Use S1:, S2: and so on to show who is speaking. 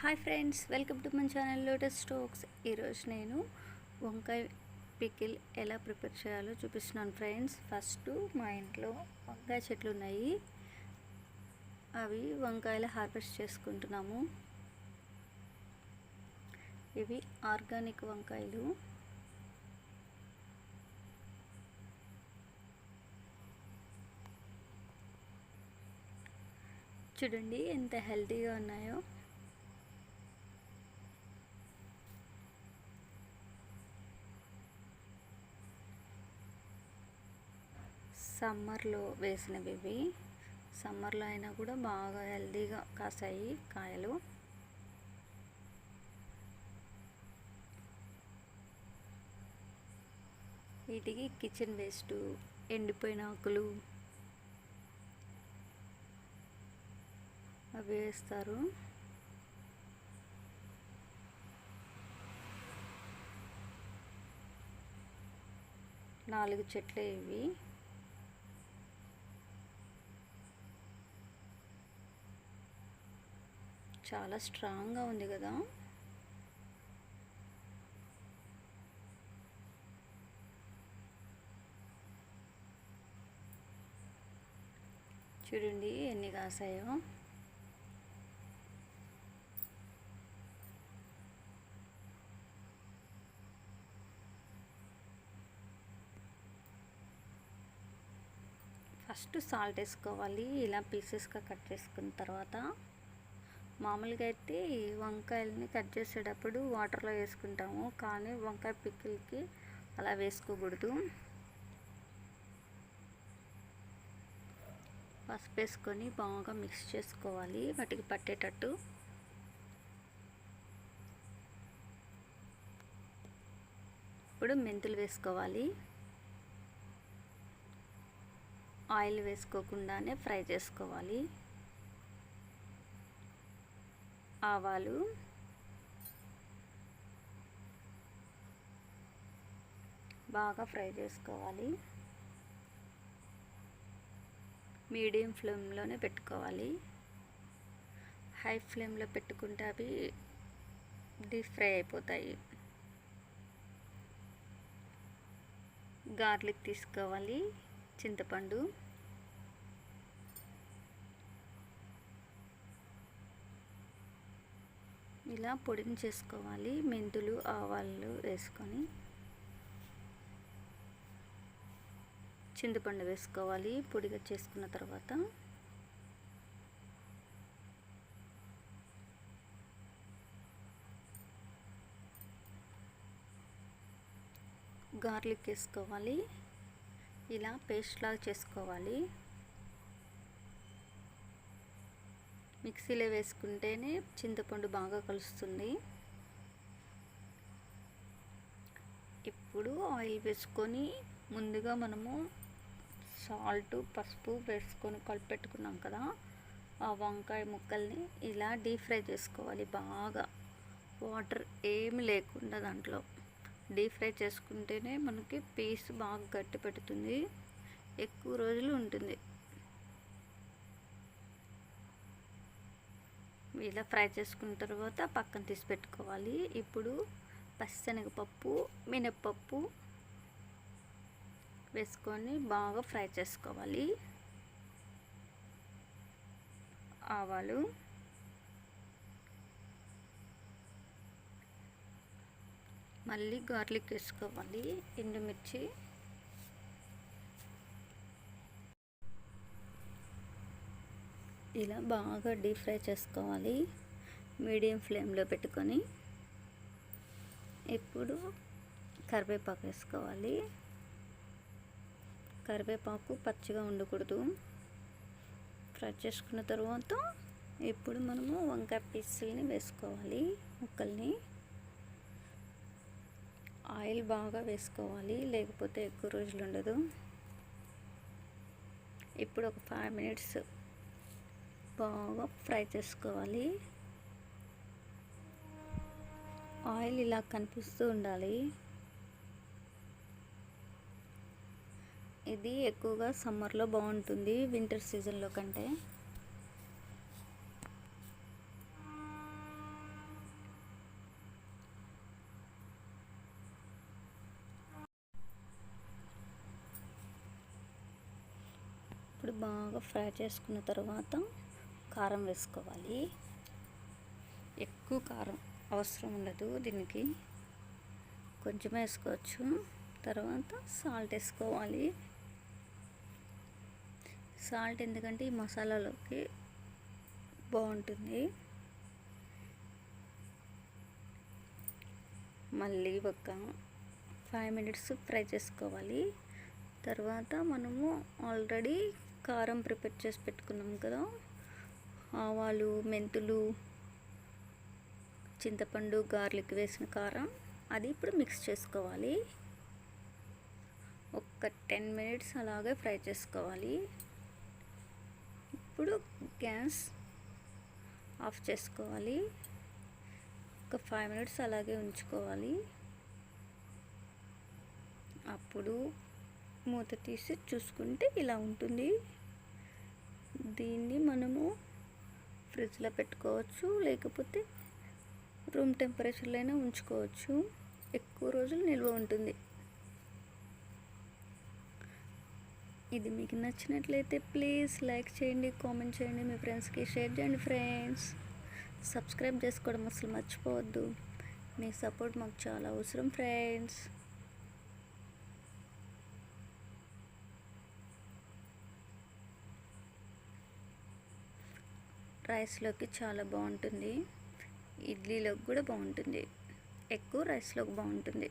S1: Hi friends welcome to మన channel lotus Stokes. ఈరోజు నేను వంకాయ పికిల్ ఎలా ప్రిపేర్ చేయాలో చూపిస్తున్నాను ఫ్రెండ్స్. ఫస్ట్ మా ఇంట్లో వంకాయ చెట్లు ఉన్నాయి. అవి వంకాయలు హార్వెస్ట్ చేసుకుంటున్నాము. ఇవి ఆర్గానిక్ వంకాయలు. చూడండి ఎంత హెల్తీగా ఉన్నాయో. సమ్మర్లో వేసినవి ఇవి. సమ్మర్లో అయినా కూడా బాగా హెల్దీగా కాసాయి కాయలు. వీటికి కిచెన్ వేస్ట్ ఎండిపోయిన ఆకులు అవి వేస్తారు. నాలుగు చెట్లే ఇవి. చాలా స్ట్రాంగ్గా ఉంది కదా. చూడండి ఎన్ని కాసాయో. ఫస్ట్ సాల్ట్ వేసుకోవాలి ఇలా పీసెస్గా కట్ చేసుకున్న తర్వాత మామూలుగా అయితే వంకాయలని కట్ చేసేటప్పుడు వాటర్లో వేసుకుంటాము కానీ వంకాయ పిక్కిల్కి అలా వేసుకోకూడదు. పసుపు వేసుకొని బాగా మిక్స్ చేసుకోవాలి వాటికి పట్టేటట్టు. ఇప్పుడు మెంతులు వేసుకోవాలి. ఆయిల్ వేసుకోకుండానే ఫ్రై చేసుకోవాలి. ఆవాలు. బాగా ఫ్రై చేసుకోవాలి. మీడియం ఫ్లేమ్లోనే పెట్టుకోవాలి. హై ఫ్లేమ్లో పెట్టుకుంటే అవి డీప్ ఫ్రై అయిపోతాయి. గార్లిక్ తీసుకోవాలి చింతపండు. ఇలా పొడిని చేసుకోవాలి. మెంతులు ఆవాలు వేసుకొని చింతపండు వేసుకోవాలి. పొడిగా చేసుకున్న తర్వాత గార్లిక్ వేసుకోవాలి. ఇలా పేస్ట్ లాగా చేసుకోవాలి. మిక్సీలో వేసుకుంటేనే చింతపండు బాగా కలుస్తుంది. ఇప్పుడు ఆయిల్ వేసుకొని ముందుగా మనము సాల్ట్ పసుపు వేసుకొని కలిపెట్టుకున్నాం కదా ఆ వంకాయ ముక్కల్ని ఇలా డీప్ ఫ్రై చేసుకోవాలి బాగా. వాటర్ ఏమి లేకుండా దాంట్లో డీప్ ఫ్రై చేసుకుంటేనే మనకి పీస్ బాగా గట్టి పెడుతుంది. ఎక్కువ రోజులు ఉంటుంది. ఇలా ఫ్రై చేసుకున్న తర్వాత పక్కన తీసి పెట్టుకోవాలి. ఇప్పుడు పచ్చిశనగపప్పు మినప్పప్పు వేసుకొని బాగా ఫ్రై చేసుకోవాలి. ఆవాలు మళ్ళీ గార్లిక్ వేసుకోవాలి. ఎండుమిర్చి ఇలా బాగా డీప్ ఫ్రై చేసుకోవాలి. మీడియం ఫ్లేమ్లో పెట్టుకొని ఇప్పుడు కరివేపాకు వేసుకోవాలి. కరివేపాకు పచ్చిగా ఉండకూడదు. ఫ్రై చేసుకున్న తర్వాత ఇప్పుడు మనము వంకాయ పీసుల్ని వేసుకోవాలి ముక్కల్ని. ఆయిల్ బాగా వేసుకోవాలి లేకపోతే ఎక్కువ రోజులు ఉండదు. ఇప్పుడు ఒక ఫైవ్ మినిట్స్ బాగా ఫ్రై చేసుకోవాలి. ఆయిల్ ఇలా కనిపిస్తూ ఉండాలి. ఇది ఎక్కువగా సమ్మర్లో బాగుంటుంది వింటర్ సీజన్లో కంటే. ఇప్పుడు బాగా ఫ్రై చేసుకున్న తర్వాత కారం వేసుకోవాలి. ఎక్కువ కారం అవసరం ఉండదు దీనికి. కొంచెం వేసుకోవచ్చు. తర్వాత సాల్ట్ వేసుకోవాలి. సాల్ట్ ఎందుకంటే ఈ మసాలాలోకి బాగుంటుంది. మళ్ళీ ఒక ఫైవ్ మినిట్స్ ఫ్రై చేసుకోవాలి. తర్వాత మనము ఆల్రెడీ కారం ప్రిపేర్ చేసి పెట్టుకున్నాం కదా. ఆవాలు మెంతులు చింతపండు గార్లిక్ వేసిన కారం అది ఇప్పుడు మిక్స్ చేసుకోవాలి. ఒక టెన్ మినిట్స్ అలాగే ఫ్రై చేసుకోవాలి. ఇప్పుడు గ్యాస్ ఆఫ్ చేసుకోవాలి. ఒక ఫైవ్ మినిట్స్ అలాగే ఉంచుకోవాలి. అప్పుడు మూత తీసి చూసుకుంటే ఇలా ఉంటుంది. దీన్ని మనము ఫ్రిడ్జ్లో పెట్టుకోవచ్చు లేకపోతే రూమ్ టెంపరేచర్లో అయినా ఉంచుకోవచ్చు. ఎక్కువ రోజులు నిల్వ ఉంటుంది. ఇది మీకు నచ్చినట్లయితే ప్లీజ్ లైక్ చేయండి కామెంట్ చేయండి మీ ఫ్రెండ్స్కి షేర్ చేయండి ఫ్రెండ్స్. సబ్స్క్రైబ్ చేసుకోవడం అసలు మర్చిపోవద్దు. మీ సపోర్ట్ మాకు చాలా అవసరం ఫ్రెండ్స్. రైస్లోకి చాలా బాగుంటుంది. ఇడ్లీలోకి కూడా బాగుంటుంది. ఎక్కువ రైస్లోకి బాగుంటుంది.